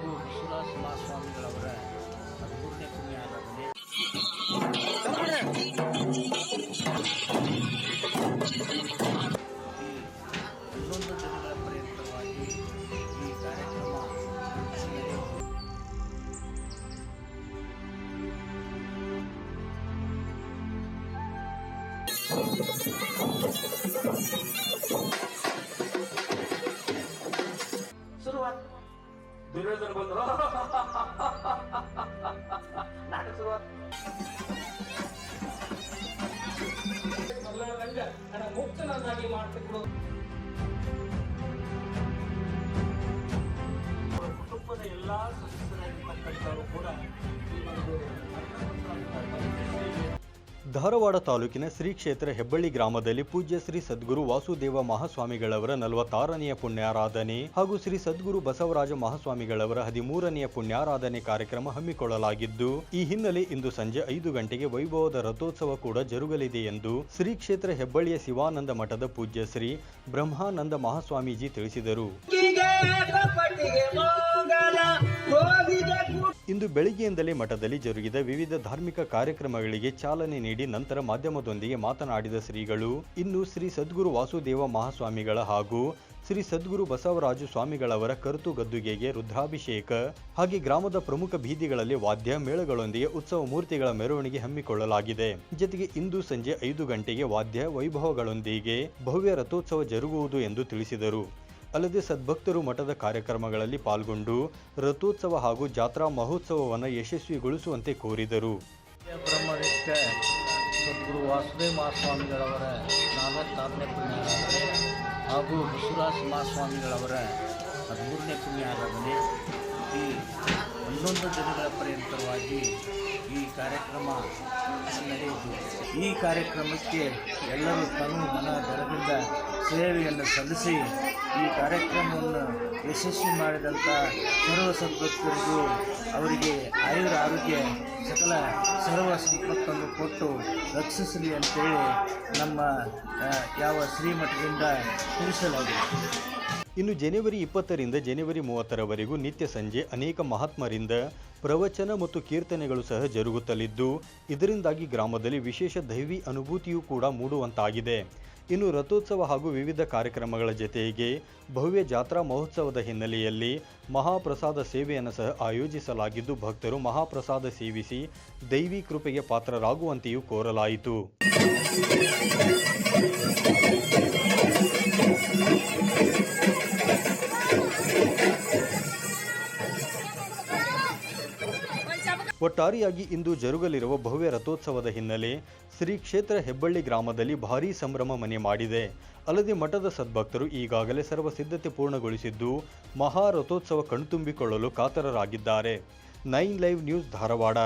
ಬಸವರಾಜ ಮಹಾಸ್ವಾಮಿಗಳವರ ಹದಿಮೂರನೇ ಪುಣ್ಯ ಆರಾಧನೆ ಈ ಹನ್ನೊಂದು ದಿನಗಳ ಪರ್ಯಂತರವಾಗಿ ಈ ಕಾರ್ಯಕ್ರಮ ನಡೆಯುತ್ತದೆ. सुरुवात ದುರ್ಯೋಧನ ಬಂದ್ರು ನಾಟಕ ಶುರುವಾತ ಮುಕ್ತನನ್ನಾಗಿ ಮಾಡಿಕೊಡು ಕುಟುಂಬದ ಎಲ್ಲಾ ಸದಸ್ಯರಾಗಿರ್ತಕ್ಕಂಥವರು ಕೂಡ ಈ ಒಂದು ಧಾರವಾಡ ತಾಲೂಕಿನ ಶ್ರೀ ಕ್ಷೇತ್ರ ಹೆಬ್ಬಳ್ಳಿ ಗ್ರಾಮದಲ್ಲಿ ಪೂಜ್ಯ ಶ್ರೀ ಸದ್ಗುರು ವಾಸುದೇವ ಮಹಾಸ್ವಾಮಿಗಳವರ ನಲವತ್ತಾರನೆಯ ಪುಣ್ಯಾರಾಧನೆ ಹಾಗೂ ಶ್ರೀ ಸದ್ಗುರು ಬಸವರಾಜ ಮಹಾಸ್ವಾಮಿಗಳವರ ಹದಿಮೂರನೆಯ ಪುಣ್ಯಾರಾಧನೆ ಕಾರ್ಯಕ್ರಮ ಹಮ್ಮಿಕೊಳ್ಳಲಾಗಿದ್ದು, ಈ ಹಿನ್ನೆಲೆ ಇಂದು ಸಂಜೆ ಐದು ಗಂಟೆಗೆ ವೈಭವದ ರಥೋತ್ಸವ ಕೂಡ ಜರುಗಲಿದೆ ಎಂದು ಶ್ರೀ ಕ್ಷೇತ್ರ ಹೆಬ್ಬಳ್ಳಿಯ ಶಿವಾನಂದ ಮಠದ ಪೂಜ್ಯ ಶ್ರೀ ಬ್ರಹ್ಮಾನಂದ ಮಹಾಸ್ವಾಮೀಜಿ ತಿಳಿಸಿದರು. ಇಂದು ಬೆಳಗ್ಗೆಯಿಂದಲೇ ಮಠದಲ್ಲಿ ಜರುಗಿದ ವಿವಿಧ ಧಾರ್ಮಿಕ ಕಾರ್ಯಕ್ರಮಗಳಿಗೆ ಚಾಲನೆ ನೀಡಿ ನಂತರ ಮಾಧ್ಯಮದೊಂದಿಗೆ ಮಾತನಾಡಿದ ಶ್ರೀಗಳು, ಇನ್ನು ಶ್ರೀ ಸದ್ಗುರು ವಾಸುದೇವ ಮಹಾಸ್ವಾಮಿಗಳ ಹಾಗೂ ಶ್ರೀ ಸದ್ಗುರು ಬಸವರಾಜು ಸ್ವಾಮಿಗಳವರ ಕರುತು ಗದ್ದುಗೆಗೆ ರುದ್ರಾಭಿಷೇಕ ಹಾಗೆ ಗ್ರಾಮದ ಪ್ರಮುಖ ಬೀದಿಗಳಲ್ಲಿ ವಾದ್ಯ ಮೇಳಗಳೊಂದಿಗೆ ಉತ್ಸವ ಮೂರ್ತಿಗಳ ಮೆರವಣಿಗೆ ಹಮ್ಮಿಕೊಳ್ಳಲಾಗಿದೆ. ಜೊತೆಗೆ ಇಂದು ಸಂಜೆ ಐದು ಗಂಟೆಗೆ ವಾದ್ಯ ವೈಭವಗಳೊಂದಿಗೆ ಭವ್ಯ ರಥೋತ್ಸವ ಜರುಗುವುದು ಎಂದು ತಿಳಿಸಿದರು. ಅಲ್ಲದೆ ಸದ್ಭಕ್ತರು ಮಠದ ಕಾರ್ಯಕ್ರಮಗಳಲ್ಲಿ ಪಾಲ್ಗೊಂಡು ರಥೋತ್ಸವ ಹಾಗೂ ಜಾತ್ರಾ ಮಹೋತ್ಸವವನ್ನು ಯಶಸ್ವಿಗೊಳಿಸುವಂತೆ ಕೋರಿದರು. ಬ್ರಹ್ಮರಿಷ್ಟ ಸದ್ಗುರು ವಾಸುದೇವ ಮಹಾಸ್ವಾಮಿಗಳವರ ನಲವತ್ತಾರನೇ ಪುಣ್ಯಾರಾಧನೆ ಹಾಗೂ ಬಸವರಾಜ ಮಹಾಸ್ವಾಮಿಗಳವರ ಹದಿಮೂರನೇ ಪುಣ್ಯಾರಾಧನೆ. ಈ ಹನ್ನೊಂದು ದಿನಗಳ ಪರ್ಯಂತರವಾಗಿ ಈ ಕಾರ್ಯಕ್ರಮ ನಡೆಯಿತು. ಈ ಕಾರ್ಯಕ್ರಮಕ್ಕೆ ಎಲ್ಲರೂ ತಮ್ಮ ಮನ ದರದಿಂದ ಸೇವೆಯನ್ನು ಸಲ್ಲಿಸಿ ಈ ಕಾರ್ಯಕ್ರಮವನ್ನು ಯಶಸ್ವಿ ಮಾಡಿದಂಥ ಸರ್ವ ಸದ್ಭಕ್ತರಿಗೂ ಅವರಿಗೆ ಆಯುರ ಆರೋಗ್ಯ, ಸಕಲ ಸರ್ವ ಸಂಪತ್ತನ್ನು ಕೊಟ್ಟು ರಕ್ಷಿಸಲಿ ಅಂತೇಳಿ ನಮ್ಮ ಯಾವ ಶ್ರೀಮಠದಿಂದ ತಿಳಿಸಲಾಗಿದೆ. ಇನ್ನು ಜನವರಿ ಇಪ್ಪತ್ತರಿಂದ ಜನವರಿ ಮೂವತ್ತರವರೆಗೂ ನಿತ್ಯ ಸಂಜೆ ಅನೇಕ ಮಹಾತ್ಮರಿಂದ ಪ್ರವಚನ ಮತ್ತು ಕೀರ್ತನೆಗಳು ಸಹ ಜರುಗುತ್ತಲಿದ್ದು, ಇದರಿಂದಾಗಿ ಗ್ರಾಮದಲ್ಲಿ ವಿಶೇಷ ದೈವಿ ಅನುಭೂತಿಯೂ ಕೂಡ ಮೂಡುವಂತಾಗಿದೆ. ಇನ್ನು ರಥೋತ್ಸವ ಹಾಗೂ ವಿವಿಧ ಕಾರ್ಯಕ್ರಮಗಳ ಜತೆಗೆ ಭವ್ಯ ಜಾತ್ರಾ ಮಹೋತ್ಸವದ ಹಿನ್ನೆಲೆಯಲ್ಲಿ ಮಹಾಪ್ರಸಾದ ಸೇವೆಯನ್ನು ಸಹ ಆಯೋಜಿಸಲಾಗಿದ್ದು, ಭಕ್ತರು ಮಹಾಪ್ರಸಾದ ಸೇವಿಸಿ ದೈವಿ ಕೃಪೆಗೆ ಪಾತ್ರರಾಗುವಂತೆಯೂ ಕೋರಲಾಯಿತು. ಒಟ್ಟಾರೆಯಾಗಿ ಇಂದು ಜರುಗಲಿರುವ ಭವ್ಯ ರಥೋತ್ಸವದ ಹಿನ್ನೆಲೆ ಶ್ರೀ ಕ್ಷೇತ್ರ ಹೆಬ್ಬಳ್ಳಿ ಗ್ರಾಮದಲ್ಲಿ ಭಾರೀ ಸಂಭ್ರಮ ಮನೆ ಮಾಡಿದೆ. ಅಲ್ಲದೆ ಮಠದ ಸದ್ಭಕ್ತರು ಈಗಾಗಲೇ ಸರ್ವ ಸಿದ್ಧತೆ ಪೂರ್ಣಗೊಳಿಸಿದ್ದು ಮಹಾ ರಥೋತ್ಸವ ಕಣ್ತುಂಬಿಕೊಳ್ಳಲು ಕಾತರರಾಗಿದ್ದಾರೆ. Nine live news Dharwad.